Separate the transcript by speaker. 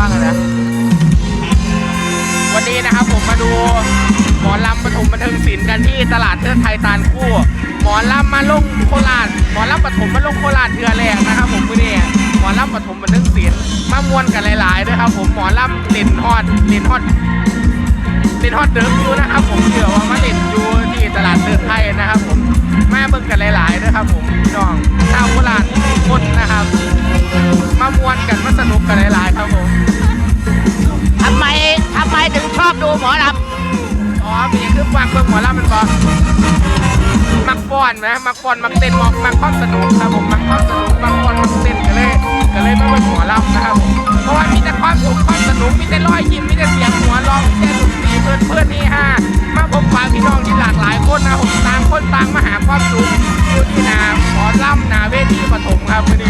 Speaker 1: ว่ากันนะวันนี้นะครับผมมาดูหมอลำปฐมบันเทิงศิลป์กันที่ตลาดเทิดไทยตาลคู่ หมอลำมาลงโคราชหมอลำปฐมมาลงโคราชเทือแรกนะครับ ผมมื่อนี้หมอลำปฐมบันเทิงศิลป์มามวนกันหลายๆด้วยครับ ผมหมอลำเล่นฮอดเล่นฮอดเล่นฮอตเดิมอยู่นะครับ ผมเชื่อว่ามาเล่นอยู่ที่ตลาดเดินไทยนะครับ ผมมาเบิ่งกันหลายๆนะครับ ผมพี่น้องชา อบดูหมอลำ อ๋อมีคือฟังเพิ่งหมอลำมันบอกมักป้อนไหมมักป้อนมักเต้นมักมักข้อมสนุกครับผม
Speaker 2: มักข้อมสนุกมักป้อน
Speaker 1: มักเต้นก็เลยก็เลยไม่เป็นหมอลำนะครับผมเพราะว่ามีแต่ความสุขความสนุกมีแต่รอยยิ้มมีแต่เสียงหัวเราะมีแต่สุตรีเพื่อนเพื่อนนี่ฮะมาพบปะพี่น้องที่หลากหลายคนนะผมต่างคนต่างมาหาความสุขอยู่ที่นาหมอลำนาเวทีปฐมครับวันนี้